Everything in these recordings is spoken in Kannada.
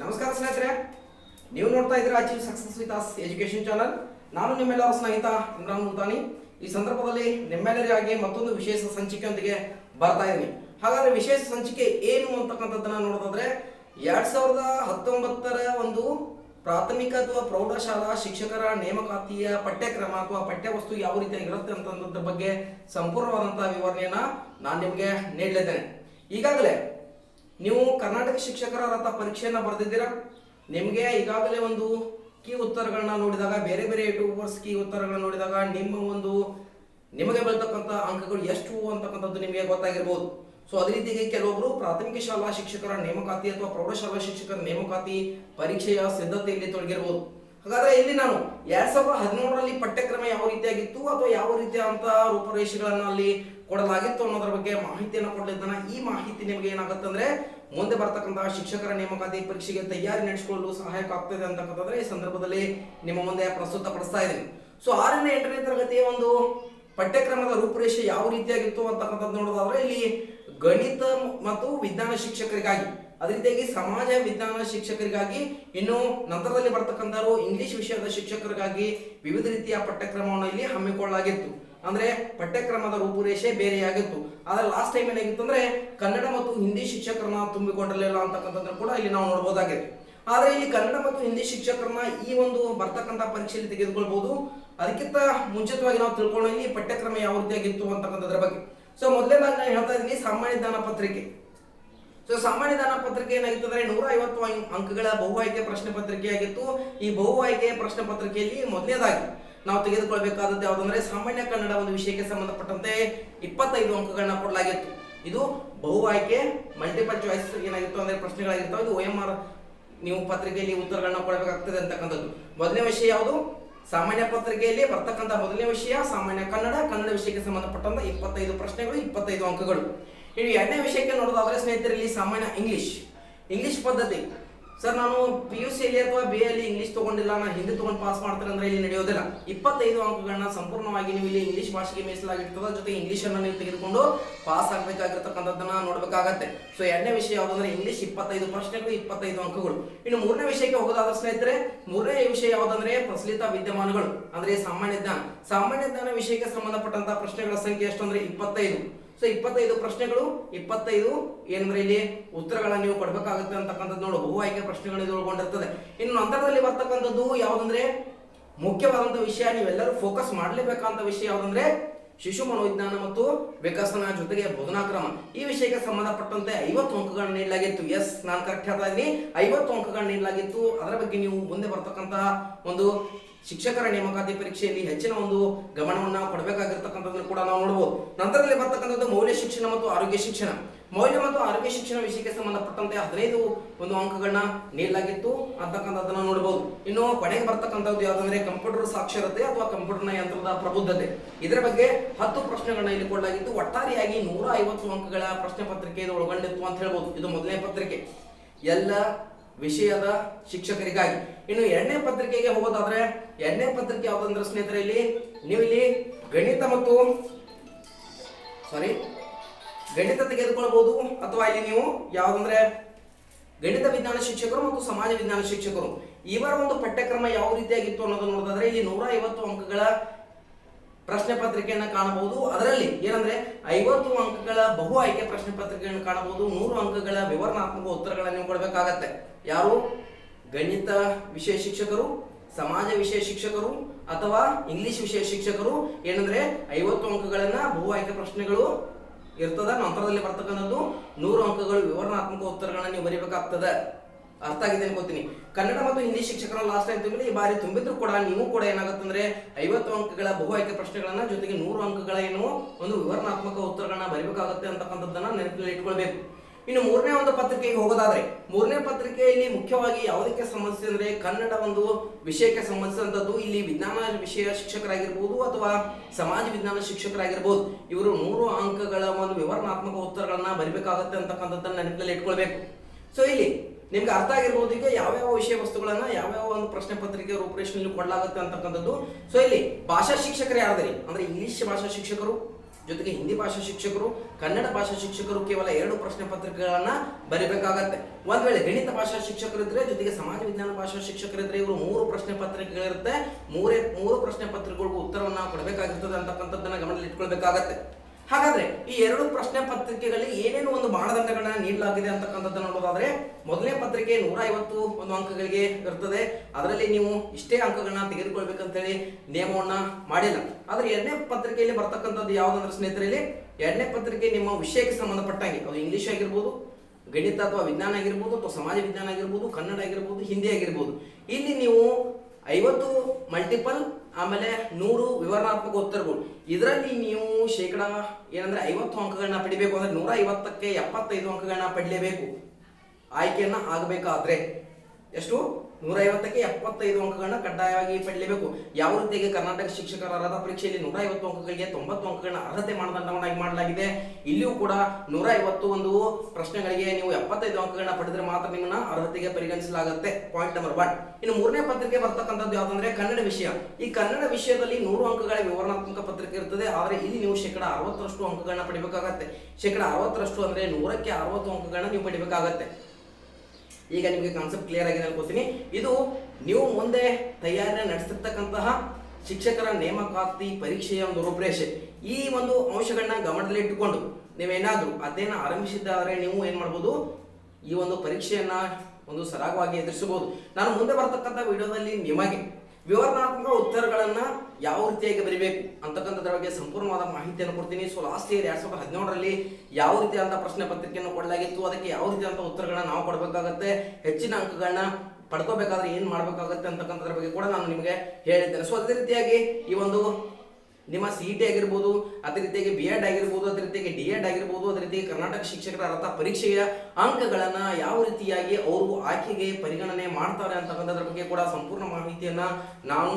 ನಮಸ್ಕಾರ ಸ್ನೇಹಿತರೆ. ನೀವು ನೋಡ್ತಾ ಇದ್ದೀರಾ achieve success with us education channel ನಾನು ನಿಮ್ಮೆಲ್ಲರ ಸ್ನೇಹಿತ ಇಮ್ರಾನ್ ಮುಲ್ತಾನಿ. ಈ ಸಂದರ್ಭದಲ್ಲಿ ನಿಮ್ಮೆಲ್ಲರಿಗಾಗಿ ಮತ್ತೊಂದು ವಿಶೇಷ ಸಂಚಿಕೆಯೊಂದಿಗೆ ಬರ್ತಾ ಇದ್ದೀನಿ. ಹಾಗಾದ್ರೆ ವಿಶೇಷ ಸಂಚಿಕೆ ಏನು ಅಂತಕ್ಕಂಥದ್ದನ್ನ ನೋಡೋದಾದ್ರೆ, ಎರಡ್ ಸಾವಿರದ ಹತ್ತೊಂಬತ್ತರ ಒಂದು ಪ್ರಾಥಮಿಕ ಅಥವಾ ಪ್ರೌಢಶಾಲಾ ಶಿಕ್ಷಕರ ನೇಮಕಾತಿಯ ಪಠ್ಯಕ್ರಮ ಅಥವಾ ಪಠ್ಯವಸ್ತು ಯಾವ ರೀತಿಯಾಗಿರುತ್ತೆ ಅಂತಂದ್ರ ಬಗ್ಗೆ ಸಂಪೂರ್ಣವಾದಂತಹ ವಿವರಣೆಯನ್ನ ನಾನು ನಿಮಗೆ ನೀಡಲಿದ್ದೇನೆ. ಈಗಾಗಲೇ ನೀವು ಕರ್ನಾಟಕ ಶಿಕ್ಷಕರ ರಥ ಪರೀಕ್ಷೆಯನ್ನ ಬರೆದಿದ್ದೀರಾ? ನಿಮಗೆ ಈಗಾಗಲೇ ಒಂದು ಕೀ ಉತ್ತರಗಳನ್ನ ನೋಡಿದಾಗ, ಬೇರೆ ಬೇರೆ ಯೂಟ್ಯೂಬರ್ಸ್ ಕೀ ಉತ್ತರಗಳನ್ನ ನೋಡಿದಾಗ ನಿಮ್ಮ ಒಂದು, ನಿಮಗೆ ಬರ್ತಕ್ಕಂಥ ಅಂಕಗಳು ಎಷ್ಟು ಅಂತಕ್ಕಂಥದ್ದು ನಿಮಗೆ ಗೊತ್ತಾಗಿರ್ಬೋದು. ಸೊ ಅದೇ ರೀತಿಯಾಗಿ ಕೆಲವೊಬ್ರು ಪ್ರಾಥಮಿಕ ಶಾಲಾ ಶಿಕ್ಷಕರ ನೇಮಕಾತಿ ಅಥವಾ ಪ್ರೌಢಶಾಲಾ ಶಿಕ್ಷಕರ ನೇಮಕಾತಿ ಪರೀಕ್ಷೆಯ ಸಿದ್ಧತೆಯಲ್ಲಿ ತೊಡಗಿರ್ಬೋದು. ಹಾಗಾದ್ರೆ ಇಲ್ಲಿ ನಾನು ಎರಡ್ ಸಾವಿರದ ಹದಿನೇಳರಲ್ಲಿ ಪಠ್ಯಕ್ರಮ ಯಾವ ರೀತಿಯಾಗಿತ್ತು ಅಥವಾ ಯಾವ ರೀತಿಯಾದಂತಹ ರೂಪುರೇಷೆಗಳನ್ನ ಅಲ್ಲಿ ಕೊಡಲಾಗಿತ್ತು ಅನ್ನೋದ್ರ ಬಗ್ಗೆ ಮಾಹಿತಿಯನ್ನು ಕೊಡಲಿದ್ದಾನ ಈ ಮಾಹಿತಿ ನಿಮಗೆ ಏನಾಗುತ್ತೆ ಅಂದ್ರೆ ಮುಂದೆ ಬರ್ತಕ್ಕಂತಹ ಶಿಕ್ಷಕರ ನೇಮಕಾತಿ ಪರೀಕ್ಷೆಗೆ ತಯಾರಿ ನಡೆಸಿಕೊಳ್ಳಲು ಸಹಾಯಕ ಆಗ್ತದೆ ಅಂತಕ್ಕಂಥದ್ರೆ ಈ ಸಂದರ್ಭದಲ್ಲಿ ನಿಮ್ಮ ಮುಂದೆ ಪ್ರಸ್ತುತ ಪಡಿಸ್ತಾ ಇದ್ದೀನಿ. ಸೊ ಆರನೇ, ಎಂಟನೇ ತರಗತಿಯ ಒಂದು ಪಠ್ಯಕ್ರಮದ ರೂಪುರೇಷೆ ಯಾವ ರೀತಿಯಾಗಿತ್ತು ಅಂತಕ್ಕಂಥದ್ದು ನೋಡೋದಾದ್ರೆ ಇಲ್ಲಿ ಗಣಿತ ಮತ್ತು ವಿಜ್ಞಾನ ಶಿಕ್ಷಕರಿಗಾಗಿ ಅದೇ ರೀತಿಯಾಗಿ ಸಮಾಜ, ವಿಜ್ಞಾನ ಶಿಕ್ಷಕರಿಗಾಗಿ, ಇನ್ನು ನಂತರದಲ್ಲಿ ಬರ್ತಕ್ಕಂಥವರು ಇಂಗ್ಲಿಷ್ ವಿಷಯದ ಶಿಕ್ಷಕರಿಗಾಗಿ ವಿವಿಧ ರೀತಿಯ ಪಠ್ಯಕ್ರಮವನ್ನು ಇಲ್ಲಿ ಹಮ್ಮಿಕೊಳ್ಳಲಾಗಿತ್ತು. ಅಂದ್ರೆ ಪಠ್ಯಕ್ರಮದ ರೂಪುರೇಷೆ ಬೇರೆಯಾಗಿತ್ತು. ಆದ್ರೆ ಲಾಸ್ಟ್ ಟೈಮ್ ಏನಾಗಿತ್ತು ಅಂದ್ರೆ ಕನ್ನಡ ಮತ್ತು ಹಿಂದಿ ಶಿಕ್ಷಕರನ್ನ ತುಂಬಿಕೊಂಡಿರಲಿಲ್ಲ ಅಂತಕ್ಕಂಥದ್ದನ್ನು ಕೂಡ ಇಲ್ಲಿ ನಾವು ನೋಡಬಹುದಾಗಿತ್ತು ಆದ್ರೆ ಇಲ್ಲಿ ಕನ್ನಡ ಮತ್ತು ಹಿಂದಿ ಶಿಕ್ಷಕರನ್ನ ಈ ಒಂದು ಬರ್ತಕ್ಕಂಥ ಪರೀಕ್ಷೆಯಲ್ಲಿ ತೆಗೆದುಕೊಳ್ಬಹುದು. ಅದಕ್ಕಿಂತ ಮುಂಚಿತವಾಗಿ ನಾವು ತಿಳ್ಕೊಳ್ಳೋ ಇಲ್ಲಿ ಪಠ್ಯಕ್ರಮ ಯಾವ ರೀತಿಯಾಗಿತ್ತು ಅಂತಕ್ಕಂಥದ್ರ ಬಗ್ಗೆ. ಸೊ ಮೊದಲೇ ನಾನು ಹೇಳ್ತಾ ಇದ್ದೀನಿ, ಸಾಮಾನ್ಯ ಜ್ಞಾನ ಪತ್ರಿಕೆ. ಸೊ ದಾನ ಪತ್ರಿಕೆ ಏನಾಗಿತ್ತು ಅಂದ್ರೆ ನೂರ ಐವತ್ತು ಅಂಕ್- ಅಂಕಗಳ ಬಹು ಆಯ್ಕೆ ಪ್ರಶ್ನೆ ಪತ್ರಿಕೆಯಾಗಿತ್ತು. ಈ ಬಹು ಆಯ್ಕೆ ಪ್ರಶ್ನೆ ಪತ್ರಿಕೆಯಲ್ಲಿ ಮೊದಲನೇದಾಗಿ ನಾವು ತೆಗೆದುಕೊಳ್ಬೇಕಾದದ್ದು ಯಾವುದಂದ್ರೆ ಸಾಮಾನ್ಯ ಕನ್ನಡ ಒಂದು ವಿಷಯಕ್ಕೆ ಸಂಬಂಧಪಟ್ಟಂತೆ ಇಪ್ಪತ್ತೈದು ಅಂಕಗಳನ್ನ ಕೊಡಲಾಗಿತ್ತು. ಇದು ಬಹು ಆಯ್ಕೆ ಮಲ್ಟಿಪಲ್ ಚಾಯ್ಸ್ ಏನಾಗಿತ್ತು ಅಂದ್ರೆ ಪ್ರಶ್ನೆಗಳಾಗಿರ್ತಾವೆ. ಇದು ಒ ಎಂ ಆರ್ ನೀವು ಪತ್ರಿಕೆಯಲ್ಲಿ ಉತ್ತರಗಳನ್ನ ಕೊಡಬೇಕಾಗ್ತದೆ ಅಂತಕ್ಕಂಥದ್ದು. ಮೊದಲನೇ ವಿಷಯ ಯಾವುದು? ಸಾಮಾನ್ಯ ಪತ್ರಿಕೆಯಲ್ಲಿ ಬರ್ತಕ್ಕಂಥ ಮೊದಲನೇ ವಿಷಯ ಸಾಮಾನ್ಯ ಕನ್ನಡ ಕನ್ನಡ ವಿಷಯಕ್ಕೆ ಸಂಬಂಧಪಟ್ಟಂತ ಇಪ್ಪತ್ತೈದು ಪ್ರಶ್ನೆಗಳು, ಇಪ್ಪತ್ತೈದು ಅಂಕಗಳು. ಇನ್ನು ಎರಡನೇ ವಿಷಯಕ್ಕೆ ನೋಡೋದಾದ್ರೆ ಸ್ನೇಹಿತರಲ್ಲಿ ಸಾಮಾನ್ಯ ಇಂಗ್ಲಿಷ್ ಇಂಗ್ಲಿಷ್ ಪದ್ಧತಿ. ಸರ್ ನಾನು ಪಿ ಯು ಸಿಯಲ್ಲಿ ಅಥವಾ ಬಿ ಎಲ್ಲಿ ಇಂಗ್ಲಿಷ್ ತಗೊಂಡಿಲ್ಲ ನಾನು ಹಿಂದಿ ತಗೊಂಡು ಪಾಸ್ ಮಾಡ್ತಾರೆ ಅಂದ್ರೆ ಇಲ್ಲಿ ನಡೆಯೋದಿಲ್ಲ. ಇಪ್ಪತ್ತೈದು ಅಂಕಗಳನ್ನ ಸಂಪೂರ್ಣವಾಗಿ ನೀವು ಇಲ್ಲಿ ಇಂಗ್ಲಿಷ್ ಭಾಷೆಗೆ ಮೀಸಲಾಗಿರ್ತದ ಜೊತೆಗೆ ಇಂಗ್ಲಿಷ್ ಅನ್ನ ನೀವು ತೆಗೆದುಕೊಂಡು ಪಾಸ್ ಆಗ್ಬೇಕಾಗಿರ್ತಕ್ಕಂಥದ್ದನ್ನ ನೋಡಬೇಕಾಗತ್ತೆ. ಸೊ ಎರಡನೇ ವಿಷಯ ಯಾವುದಂದ್ರೆ ಇಂಗ್ಲಿಷ್ ಇಪ್ಪತ್ತೈದು ಪ್ರಶ್ನೆಗಳು, ಇಪ್ಪತ್ತೈದು ಅಂಕಗಳು. ಇನ್ನು ಮೂರನೇ ವಿಷಯಕ್ಕೆ ಹೋಗೋದಾದ್ರೆ ಸ್ನೇಹಿತರೆ, ಮೂರನೇ ವಿಷಯ ಯಾವುದಂದ್ರೆ ಪ್ರಚಲಿತ ವಿದ್ಯಮಾನಗಳು, ಅಂದ್ರೆ ಸಾಮಾನ್ಯ ಜ್ಞಾನ. ಸಾಮಾನ್ಯ ಜ್ಞಾನ ವಿಷಯಕ್ಕೆ ಸಂಬಂಧಪಟ್ಟಂತಹ ಪ್ರಶ್ನೆಗಳ ಸಂಖ್ಯೆ ಎಷ್ಟು ಅಂದ್ರೆ ಇಪ್ಪತ್ತೈದು. ಸೊ ಇಪ್ಪತ್ತೈದು ಪ್ರಶ್ನೆಗಳು, ಇಪ್ಪತ್ತೈದು ಏನಂದ್ರೆ ಇಲ್ಲಿ ಉತ್ತರಗಳನ್ನ ನೀವು ಕೊಡ್ಬೇಕಾಗುತ್ತೆ ಅಂತಕ್ಕಂಥದ್ದು ನೋಡು. ಬಹು ಆಯ್ಕೆ ಪ್ರಶ್ನೆಗಳು ಇದು ಒಳಗೊಂಡಿರ್ತದೆ ಇನ್ನು ನಂತರದಲ್ಲಿ ಬರ್ತಕ್ಕಂಥದ್ದು ಯಾವ್ದಂದ್ರೆ ಮುಖ್ಯವಾದಂತ ವಿಷಯ ನೀವೆಲ್ಲರೂ ಫೋಕಸ್ ಮಾಡಲೇಬೇಕಂತ ವಿಷಯ ಯಾವ್ದಂದ್ರೆ, ಶಿಶು ಮನೋವಿಜ್ಞಾನ ಮತ್ತು ವಿಕಸನ ಜೊತೆಗೆ ಬೋಧನಾಕ್ರಮ. ಈ ವಿಷಯಕ್ಕೆ ಸಂಬಂಧಪಟ್ಟಂತೆ ಐವತ್ತು ಅಂಕಗಳನ್ನ ನೀಡಲಾಗಿತ್ತು. ಎಸ್ ನಾನು ಕರೆಕ್ಟ್ ಹೇಳ್ತಾ ಇದ್ದೀನಿ. ಐವತ್ತು ಅಂಕಗಳನ್ನ ನೀಡಲಾಗಿತ್ತು. ಅದರ ಬಗ್ಗೆ ನೀವು ಮುಂದೆ ಬರ್ತಕ್ಕಂತಹ ಒಂದು ಶಿಕ್ಷಕರ ನೇಮಕಾತಿ ಪರೀಕ್ಷೆಯಲ್ಲಿ ಹೆಚ್ಚಿನ ಒಂದು ಗಮನವನ್ನು ಕೊಡಬೇಕಾಗಿರ್ತಕ್ಕಂಥದ್ದನ್ನು ಕೂಡ ನಾವು ನೋಡಬಹುದು ನಂತರದಲ್ಲಿ ಬರ್ತಕ್ಕಂಥದ್ದು ಮೌಲ್ಯ ಶಿಕ್ಷಣ ಮತ್ತು ಆರೋಗ್ಯ ಶಿಕ್ಷಣ. ಮೌಲ್ಯ ಮತ್ತು ಆರೋಗ್ಯ ಶಿಕ್ಷಣ ವಿಷಯಕ್ಕೆ ಸಂಬಂಧಪಟ್ಟಂತೆ ಹದಿನೈದು ಒಂದು ಅಂಕಗಳನ್ನ ನೀಡಲಾಗಿತ್ತು ಅಂತಕ್ಕಂಥದ್ದನ್ನ ನೋಡಬಹುದು ಇನ್ನು ಕೊನೆಗೆ ಬರ್ತಕ್ಕಂಥದ್ದು ಯಾವ್ದಂದ್ರೆ ಕಂಪ್ಯೂಟರ್ ಸಾಕ್ಷರತೆ ಅಥವಾ ಕಂಪ್ಯೂಟರ್ನ ಯಂತ್ರದ ಪ್ರಬುದ್ಧತೆ. ಇದರ ಬಗ್ಗೆ ಹತ್ತು ಪ್ರಶ್ನೆಗಳನ್ನ ಇಲ್ಲಿ ಕೊಡಲಾಗಿತ್ತು. ಒಟ್ಟಾರೆಯಾಗಿ ನೂರ ಐವತ್ತು ಅಂಕಗಳ ಪ್ರಶ್ನೆ ಪತ್ರಿಕೆ ಇದು ಒಳಗೊಂಡಿತ್ತು ಅಂತ ಹೇಳ್ಬೋದು. ಇದು ಮೊದಲನೇ ಪತ್ರಿಕೆ. ಎಲ್ಲ ವಿಷಯದ ಶಿಕ್ಷಕರಿಗಾಗಿ. ಇನ್ನು ಎರಡನೇ ಪತ್ರಿಕೆಗೆ ಹೋಗೋದಾದ್ರೆ, ಎರಡನೇ ಪತ್ರಿಕೆ ಯಾವ್ದಂದ್ರೆ ಸ್ನೇಹಿತರೆ ಇಲ್ಲಿ? ನೀವು ಇಲ್ಲಿ ಗಣಿತ ಮತ್ತು ಸಾರಿ ಗಣಿತ ತೆಗೆದುಕೊಳ್ಬಹುದು ಅಥವಾ ಇಲ್ಲಿ ನೀವು ಯಾವ್ದಂದ್ರೆ ಗಣಿತ ವಿಜ್ಞಾನ ಶಿಕ್ಷಕರು ಮತ್ತು ಸಮಾಜ ವಿಜ್ಞಾನ ಶಿಕ್ಷಕರು. ಇವರ ಒಂದು ಪಠ್ಯಕ್ರಮ ಯಾವ ರೀತಿಯಾಗಿತ್ತು ಅನ್ನೋದನ್ನ ನೋಡೋದಾದ್ರೆ ಇಲ್ಲಿ ನೂರ ಐವತ್ತು ಅಂಕಗಳ ಪ್ರಶ್ನೆ ಪತ್ರಿಕೆಯನ್ನು ಕಾಣಬಹುದು. ಅದರಲ್ಲಿ ಏನಂದ್ರೆ ಐವತ್ತು ಅಂಕಗಳ ಬಹು ಆಯ್ಕೆ ಪ್ರಶ್ನೆ ಪತ್ರಿಕೆಯನ್ನು ಕಾಣಬಹುದು. ನೂರು ಅಂಕಗಳ ವಿವರಣಾತ್ಮಕ ಉತ್ತರಗಳನ್ನು ನೀವು ಕೊಡಬೇಕಾಗತ್ತೆ. ಯಾರು? ಗಣಿತ ವಿಷಯ ಶಿಕ್ಷಕರು, ಸಮಾಜ ವಿಷಯ ಶಿಕ್ಷಕರು, ಅಥವಾ ಇಂಗ್ಲಿಷ್ ವಿಷಯ ಶಿಕ್ಷಕರು? ಏನಂದ್ರೆ ಐವತ್ತು ಅಂಕಗಳನ್ನ ಬಹು ಆಯ್ಕೆ ಪ್ರಶ್ನೆಗಳು ಇರ್ತದ. ನಂತರದಲ್ಲಿ ಬರ್ತಕ್ಕಂಥದ್ದು ನೂರು ಅಂಕಗಳು ವಿವರಣಾತ್ಮಕ ಉತ್ತರಗಳನ್ನು ನೀವು ಬರೀಬೇಕಾಗ್ತದೆ. ಅರ್ಥ ಆಗಿದೆ ಅನ್ಕೋತೀನಿ ಕನ್ನಡ ಮತ್ತು ಹಿಂದಿ ಶಿಕ್ಷಕರ ಲಾಸ್ಟ್ ಟೈಮ್ ತುಂಬಿದ್ರೆ ಈ ಬಾರಿ ತುಂಬಿದ್ರು ಕೂಡ, ನೀವು ಕೂಡ ಏನಾಗುತ್ತಂದ್ರೆ ಐವತ್ತು ಅಂಕಗಳ ಬಹು ಆಯ್ಕೆ ಪ್ರಶ್ನೆಗಳನ್ನ ಜೊತೆಗೆ ನೂರು ಅಂಕಗಳ ಏನು ಒಂದು ವಿವರಣಾತ್ಮಕ ಉತ್ತರಗಳನ್ನ ಬರೀಬೇಕಾಗುತ್ತೆ ಅಂತಕ್ಕಂಥದ್ದನ್ನ ನೆನಪಿನಲ್ಲಿ ಇಟ್ಕೊಳ್ಬೇಕು. ಇನ್ನು ಮೂರನೇ ಒಂದು ಪತ್ರಿಕೆಗೆ ಹೋಗೋದಾದ್ರೆ, ಮೂರನೇ ಪತ್ರಿಕೆಯಲ್ಲಿ ಮುಖ್ಯವಾಗಿ ಯಾವುದಕ್ಕೆ ಸಂಬಂಧಿಸಿದೆ ಅಂದ್ರೆ ಕನ್ನಡ ಒಂದು ವಿಷಯಕ್ಕೆ ಸಂಬಂಧಿಸಿದಂಥದ್ದು ಇಲ್ಲಿ ವಿಜ್ಞಾನ ವಿಷಯ ಶಿಕ್ಷಕರಾಗಿರ್ಬೋದು ಅಥವಾ ಸಮಾಜ ವಿಜ್ಞಾನ ಶಿಕ್ಷಕರಾಗಿರ್ಬೋದು. ಇವರು ನೂರು ಅಂಕಗಳ ಒಂದು ವಿವರಣಾತ್ಮಕ ಉತ್ತರಗಳನ್ನ ಬರಿಬೇಕಾಗುತ್ತೆ ಅಂತಕ್ಕಂಥದ್ದನ್ನ ನೆನಪಿನಲ್ಲಿ ಇಟ್ಕೊಳ್ಬೇಕು. ಸೊ ಇಲ್ಲಿ ನಿಮ್ಗೆ ಅರ್ಥ ಆಗಿರ್ಬೋದು ಈಗ ಯಾವ್ಯಾವ ವಿಷಯ ವಸ್ತುಗಳನ್ನ ಯಾವ್ಯಾವ ಒಂದು ಪ್ರಶ್ನೆ ಪತ್ರಿಕೆ ರೂಪರೇಷನಲ್ಲಿ ಕೊಡಲಾಗುತ್ತೆ ಅಂತಕ್ಕಂಥದ್ದು. ಸೊ ಇಲ್ಲಿ ಭಾಷಾ ಶಿಕ್ಷಕರು ಯಾವ್ದರಿ ಅಂದ್ರೆ ಇಂಗ್ಲಿಷ್ ಭಾಷಾ ಶಿಕ್ಷಕರು, ಜೊತೆಗೆ ಹಿಂದಿ ಭಾಷಾ ಶಿಕ್ಷಕರು, ಕನ್ನಡ ಭಾಷಾ ಶಿಕ್ಷಕರು ಕೇವಲ ಎರಡು ಪ್ರಶ್ನೆ ಪತ್ರಿಕೆಗಳನ್ನ ಬರೀಬೇಕಾಗತ್ತೆ. ಒಂದ್ ವೇಳೆ ಗಣಿತ ಭಾಷಾ ಶಿಕ್ಷಕರಿದ್ರೆ, ಜೊತೆಗೆ ಸಮಾಜ ವಿಜ್ಞಾನ ಭಾಷಾ ಶಿಕ್ಷಕರಿದ್ರೆ ಇವರು ಮೂರು ಪ್ರಶ್ನೆ ಪತ್ರಿಕೆಗಳಿರುತ್ತೆ. ಮೂರೇ, ಮೂರು ಪ್ರಶ್ನೆ ಪತ್ರಿಕೆಗಳಿಗೂ ಉತ್ತರವನ್ನು ಕೊಡಬೇಕಾಗಿರ್ತದೆ ಅಂತಕ್ಕಂಥದ್ದನ್ನ ಗಮನದಲ್ಲಿ ಇಟ್ಕೊಳ್ಬೇಕಾಗತ್ತೆ ಹಾಗಾದ್ರೆ ಈ ಎರಡು ಪ್ರಶ್ನೆ ಪತ್ರಿಕೆಗಳಲ್ಲಿ ಏನೇನು ಒಂದು ಮಾನದಂಡಗಳನ್ನ ನೀಡಲಾಗಿದೆ ಅಂತಕ್ಕಂಥದ್ದು ನೋಡೋದಾದ್ರೆ ಮೊದಲನೇ ಪತ್ರಿಕೆ ನೂರ ಐವತ್ತು ಒಂದು ಅಂಕಗಳಿಗೆ ಇರ್ತದೆ. ಅದರಲ್ಲಿ ನೀವು ಇಷ್ಟೇ ಅಂಕಗಳನ್ನ ತೆಗೆದುಕೊಳ್ಬೇಕಂತೇಳಿ ನಿಯಮವನ್ನ ಮಾಡಿಲ್ಲ. ಆದ್ರೆ ಎರಡನೇ ಪತ್ರಿಕೆಯಲ್ಲಿ ಬರ್ತಕ್ಕಂಥದ್ದು ಯಾವ್ದಂದ್ರೆ ಸ್ನೇಹಿತರಲ್ಲಿ, ಎರಡನೇ ಪತ್ರಿಕೆ ನಿಮ್ಮ ವಿಷಯಕ್ಕೆ ಸಂಬಂಧಪಟ್ಟಂಗೆ, ಅದು ಇಂಗ್ಲಿಷ್ ಆಗಿರ್ಬೋದು, ಗಣಿತ ಅಥವಾ ವಿಜ್ಞಾನ ಆಗಿರ್ಬೋದು ಅಥವಾ ಸಮಾಜ ವಿಜ್ಞಾನ ಆಗಿರ್ಬೋದು, ಕನ್ನಡ ಆಗಿರ್ಬೋದು, ಹಿಂದಿ ಆಗಿರ್ಬೋದು. ಇಲ್ಲಿ ನೀವು ಐವತ್ತು ಮಲ್ಟಿಪಲ್ ಆಮೇಲೆ ನೂರು ವಿವರಣಾತ್ಮಕ ಉತ್ತರಗಳು. ಇದರಲ್ಲಿ ನೀವು ಶೇಕಡ ಏನಂದ್ರೆ ಐವತ್ತು ಅಂಕಗಳನ್ನ ಪಡಿಬೇಕು ಅಂದ್ರೆ ನೂರ ಐವತ್ತಕ್ಕೆ ಎಪ್ಪತ್ತೈದು ಅಂಕಗಳನ್ನ ಪಡಿಲೇಬೇಕು. ಆಯ್ಕೆಯನ್ನ ಆಗಬೇಕಾದ್ರೆ. ಎಷ್ಟು? ನೂರ ಐವತ್ತಕ್ಕೆ ಎಪ್ಪತ್ತೈದು ಅಂಕಗಳನ್ನ ಕಡ್ಡಾಯವಾಗಿ ಪಡಲೇಬೇಕು ಯಾವ ರೀತಿಯಾಗಿ ಕರ್ನಾಟಕ ಶಿಕ್ಷಕರ ಅರ್ಹತಾ ಪರೀಕ್ಷೆಯಲ್ಲಿ ನೂರ ಐವತ್ತು ಅಂಕಗಳಿಗೆ ತೊಂಬತ್ತು ಅಂಕಗಳನ್ನ ಅರ್ಹತೆ ಮಾನದಂಡವನ್ನಾಗಿ ಮಾಡಲಾಗಿದೆ. ಇಲ್ಲಿಯೂ ಕೂಡ ನೂರ ಐವತ್ತು ಒಂದು ಪ್ರಶ್ನೆಗಳಿಗೆ ನೀವು ಎಪ್ಪತ್ತೈದು ಅಂಕಗಳನ್ನ ಪಡೆದ್ರೆ ಮಾತ್ರ ನಿಮ್ಮನ್ನ ಅರ್ಹತೆಗೆ ಪರಿಗಣಿಸಲಾಗುತ್ತೆ. ಪಾಯಿಂಟ್ ನಂಬರ್ ಒನ್ ಇನ್ನು ಮೂರನೇ ಪತ್ರಿಕೆ ಬರ್ತಕ್ಕಂಥದ್ದು ಯಾವ್ದಂದ್ರೆ ಕನ್ನಡ ವಿಷಯ. ಈ ಕನ್ನಡ ವಿಷಯದಲ್ಲಿ ನೂರು ಅಂಕಗಳ ವಿವರಣಾತ್ಮಕ ಪತ್ರಿಕೆ ಇರ್ತದೆ. ಆದರೆ ಇಲ್ಲಿ ನೀವು ಶೇಕಡ ಅರವತ್ತರಷ್ಟು ಅಂಕಗಳನ್ನ ಪಡಿಬೇಕಾಗತ್ತೆ. ಶೇಕಡ ಅರವತ್ತರಷ್ಟು ಅಂದ್ರೆ ನೂರಕ್ಕೆ ಅರವತ್ತು ಅಂಕಗಳನ್ನ ನೀವು ಪಡಿಬೇಕಾಗತ್ತೆ. ಈಗ ನಿಮಗೆ ಕಾನ್ಸೆಪ್ಟ್ ಕ್ಲಿಯರ್ ಆಗಿದೆ ಅನ್ಕೋತೀನಿ. ಇದು ನೀವು ಮುಂದೆ ತಯಾರಿ ನಡೆಸಿರ್ತಕ್ಕಂತಹ ಶಿಕ್ಷಕರ ನೇಮಕಾತಿ ಪರೀಕ್ಷೆಯ ಒಂದು ರೂಪರೇಷೆ. ಈ ಒಂದು ಅಂಶಗಳನ್ನ ಗಮನದಲ್ಲಿ ಇಟ್ಟುಕೊಂಡು ನೀವೇನಾದರೂ ಅಧ್ಯಯನ ಆರಂಭಿಸಿದ್ದಾರೆ, ನೀವು ಏನ್ ಮಾಡ್ಬೋದು? ಈ ಒಂದು ಪರೀಕ್ಷೆಯನ್ನ ಒಂದು ಸರಾಗವಾಗಿ ಎದುರಿಸಬಹುದು. ನಾನು ಮುಂದೆ ಬರ್ತಕ್ಕಂಥ ವಿಡಿಯೋದಲ್ಲಿ ನಿಮಗೆ ವಿವರಣಾತ್ಮಕ ಉತ್ತರಗಳನ್ನ ಯಾವ ರೀತಿಯಾಗಿ ಬರೀಬೇಕು ಅಂತಕ್ಕಂಥದ್ರ ಬಗ್ಗೆ ಸಂಪೂರ್ಣವಾದ ಮಾಹಿತಿಯನ್ನು ಕೊಡ್ತೀನಿ. ಸೊ ಲಾಸ್ಟ್ ಇಯರ್ ಎರಡ್ ಸಾವಿರದ ಹದಿನೇಳರಲ್ಲಿ ಯಾವ ರೀತಿಯಾದಂಥ ಪ್ರಶ್ನೆ ಪತ್ರಿಕೆಯನ್ನು ಕೊಡಲಾಗಿತ್ತು, ಅದಕ್ಕೆ ಯಾವ ರೀತಿಯಾದಂಥ ಉತ್ತರಗಳನ್ನ ನಾವು ಕೊಡಬೇಕಾಗತ್ತೆ, ಹೆಚ್ಚಿನ ಅಂಕಗಳನ್ನ ಪಡ್ಕೋಬೇಕಾದ್ರೆ ಏನ್ ಮಾಡಬೇಕಾಗತ್ತೆ ಅಂತಕ್ಕಂಥದ್ರ ಬಗ್ಗೆ ಕೂಡ ನಾನು ನಿಮಗೆ ಹೇಳಿದ್ದೇನೆ. ಸೊ ಅದೇ ರೀತಿಯಾಗಿ ಈ ಒಂದು ನಿಮ್ಮ ಸಿ ಟಿ ಆಗಿರ್ಬೋದು, ಅದೇ ರೀತಿಯಾಗಿ ಬಿ ಎಡ್ ಆಗಿರ್ಬೋದು, ಅದೇ ರೀತಿಯಾಗಿ ಡಿ ಎಡ್ ಆಗಿರ್ಬೋದು, ಅದೇ ರೀತಿಯಾಗಿ ಕರ್ನಾಟಕ ಶಿಕ್ಷಕರ ಅರ್ಥ ಪರೀಕ್ಷೆಯ ಅಂಕಗಳನ್ನು ಯಾವ ರೀತಿಯಾಗಿ ಅವರು ಆಯ್ಕೆಗೆ ಪರಿಗಣನೆ ಮಾಡ್ತಾರೆ ಅಂತಕ್ಕಂಥದ್ರ ಬಗ್ಗೆ ಕೂಡ ಸಂಪೂರ್ಣ ಮಾಹಿತಿಯನ್ನು ನಾನು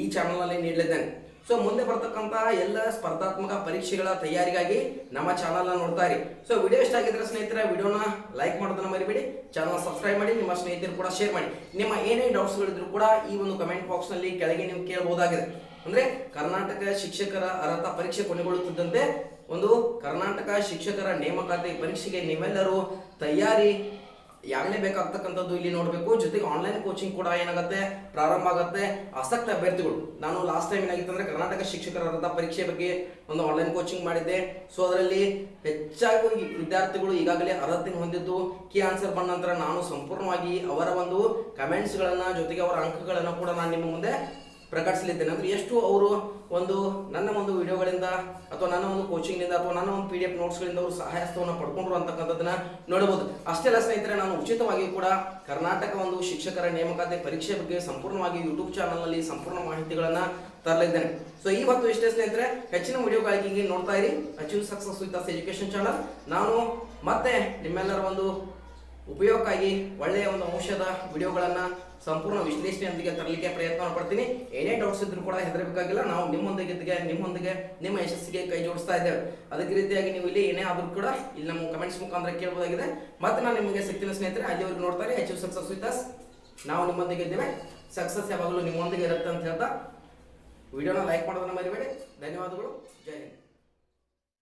ಈ ಚಾನಲ್ನಲ್ಲಿ ನೀಡಲಿದ್ದೇನೆ. ಸೊ ಮುಂದೆ ಬರ್ತಕ್ಕಂತಹ ಎಲ್ಲ ಸ್ಪರ್ಧಾತ್ಮಕ ಪರೀಕ್ಷೆಗಳ ತಯಾರಿಗಾಗಿ ನಮ್ಮ ಚಾನಲ್ನ ನೋಡ್ತಾ ಇರಿ. ಸೊ ವಿಡಿಯೋ ಇಷ್ಟ ಆಗಿದ್ರೆ ಸ್ನೇಹಿತರೆ ವಿಡಿಯೋನ ಲೈಕ್ ಮಾಡೋದನ್ನ ಮರಿಬೇಡಿ. ಚಾನಲ್ ಸಬ್ಸ್ಕ್ರೈಬ್ ಮಾಡಿ, ನಿಮ್ಮ ಸ್ನೇಹಿತರು ಕೂಡ ಶೇರ್ ಮಾಡಿ. ನಿಮ್ಮ ಏನೇ ಡೌಟ್ಸ್ಗಳಿದ್ರು ಕೂಡ ಈ ಒಂದು ಕಮೆಂಟ್ ಬಾಕ್ಸ್ನಲ್ಲಿ ಕೆಳಗೆ ನೀವು ಕೇಳಬಹುದಾಗಿದೆ ಅಂದ್ರೆ, ಕರ್ನಾಟಕ ಶಿಕ್ಷಕರ ಅರ್ಹತಾ ಪರೀಕ್ಷೆ ಕೊನೆಗೊಳ್ಳುತ್ತಿದ್ದಂತೆ ಒಂದು ಕರ್ನಾಟಕ ಶಿಕ್ಷಕರ ನೇಮಕಾತಿ ಪರೀಕ್ಷೆಗೆ ನೀವೆಲ್ಲರೂ ತಯಾರಿ ಬೇಕಾಗ್ತಕ್ಕಂಥದ್ದು ಇಲ್ಲಿ ನೋಡಬೇಕು. ಜೊತೆಗೆ ಆನ್ಲೈನ್ ಕೋಚಿಂಗ್ ಕೂಡ ಏನಾಗುತ್ತೆ? ಪ್ರಾರಂಭ ಆಗುತ್ತೆ. ಆಸಕ್ತ ಅಭ್ಯರ್ಥಿಗಳು. ನಾನು ಲಾಸ್ಟ್ ಟೈಮ್ ಏನಾಗಿತ್ತು ಅಂದ್ರೆ ಕರ್ನಾಟಕ ಶಿಕ್ಷಕರ ಪರೀಕ್ಷೆ ಬಗ್ಗೆ ಒಂದು ಆನ್ಲೈನ್ ಕೋಚಿಂಗ್ ಮಾಡಿದ್ದೆ. ಸೊ ಅದರಲ್ಲಿ ಹೆಚ್ಚಾಗಿ ವಿದ್ಯಾರ್ಥಿಗಳು ಈಗಾಗಲೇ ಅರ್ಹತೆ ಹೊಂದಿದ್ದು ಕೀ ಆನ್ಸರ್ ಬಂದ ನಂತರ ನಾನು ಸಂಪೂರ್ಣವಾಗಿ ಅವರ ಒಂದು ಕಮೆಂಟ್ಸ್ಗಳನ್ನು ಜೊತೆಗೆ ಅವರ ಅಂಕಗಳನ್ನು ಕೂಡ ನಾನು ನಿಮ್ಮ ಮುಂದೆ ಪ್ರಕಟಿಸಲಿದ್ದೇನೆ. ಅಂದರೆ ಎಷ್ಟು ಅವರು ಒಂದು ನನ್ನ ಒಂದು ವಿಡಿಯೋಗಳಿಂದ ಅಥವಾ ನನ್ನ ಒಂದು ಕೋಚಿಂಗ್ನಿಂದ ಅಥವಾ ನನ್ನ ಒಂದು ಪಿ ಡಿ ಎಫ್ ನೋಟ್ಸ್ಗಳಿಂದ ಅವರು ಸಹಾಯಸ್ತವನ್ನು ಪಡ್ಕೊಂಡ್ರು ಅಂತಕ್ಕಂಥದ್ದನ್ನ ನೋಡಬಹುದು. ಅಷ್ಟೆಲ್ಲ ಸ್ನೇಹಿತರೆ, ನಾನು ಉಚಿತವಾಗಿ ಕೂಡ ಕರ್ನಾಟಕ ಒಂದು ಶಿಕ್ಷಕರ ನೇಮಕಾತಿ ಪರೀಕ್ಷೆ ಬಗ್ಗೆ ಸಂಪೂರ್ಣವಾಗಿ ಯೂಟ್ಯೂಬ್ ಚಾನಲ್ನಲ್ಲಿ ಸಂಪೂರ್ಣ ಮಾಹಿತಿಗಳನ್ನು ತರಲಿದ್ದೇನೆ. ಸೊ ಇವತ್ತು ಇಷ್ಟೇ ಸ್ನೇಹಿತರೆ, ಹೆಚ್ಚಿನ ವಿಡಿಯೋಗಳಿಗಾಗಿ ನೋಡ್ತಾ ಇರಿ. Achieve success with education channel ನಾನು ಮತ್ತೆ ನಿಮ್ಮೆಲ್ಲರ ಒಂದು ಉಪಯೋಗಕ್ಕಾಗಿ ಒಳ್ಳೆಯ ಒಂದು ಅಂಶದ ವಿಡಿಯೋಗಳನ್ನ ಸಂಪೂರ್ಣ ವಿಶ್ಲೇಷಣೆಯೊಂದಿಗೆ ತರಲಿಕ್ಕೆ ಪ್ರಯತ್ನ ಪಡ್ತೀನಿ. ಏನೇ ಡೌಟ್ಸ್ ಇದ್ರೂ ಕೂಡ ಹೆದರಬೇಕಾಗಿಲ್ಲ. ನಾವು ನಿಮ್ಮೊಂದಿಗೆ ನಿಮ್ಮೊಂದಿಗೆ, ನಿಮ್ಮ ಯಶಸ್ಸಿಗೆ ಕೈ ಜೋಡಿಸ್ತಾ ಇದ್ದೇವೆ. ಅದಕ್ಕೆ ರೀತಿಯಾಗಿ ನೀವು ಇಲ್ಲಿ ಏನೇ ಆದರೂ ಕೂಡ ಇಲ್ಲಿ ನಮ್ಮ ಕಮೆಂಟ್ಸ್ ಮುಖಾಂತರ ಕೇಳಬಹುದಾಗಿದೆ ಮತ್ತೆ ನಾನು ನಿಮಗೆ ಸಿಗ್ತೀನಿ ಸ್ನೇಹಿತರೆ, ಅಲ್ಲಿವರೆಗೂ ನೋಡ್ತಾರೆ ಹೆಚ್ಚು ಸಕ್ಸಸ್ ವಿತ್ ಅಸ್ ನಾವು ನಿಮ್ಮೊಂದಿಗೆ ಇದ್ದೇವೆ. ಸಕ್ಸಸ್ ಯಾವಾಗಲೂ ನಿಮ್ಮೊಂದಿಗೆ ಇರುತ್ತೆ ಅಂತ ಹೇಳ್ತಾ. ವಿಡಿಯೋನ ಲೈಕ್ ಮಾಡೋದನ್ನ ಮರಿಬೇಡಿ. ಧನ್ಯವಾದಗಳು. ಜೈ ಹಿಂದ್.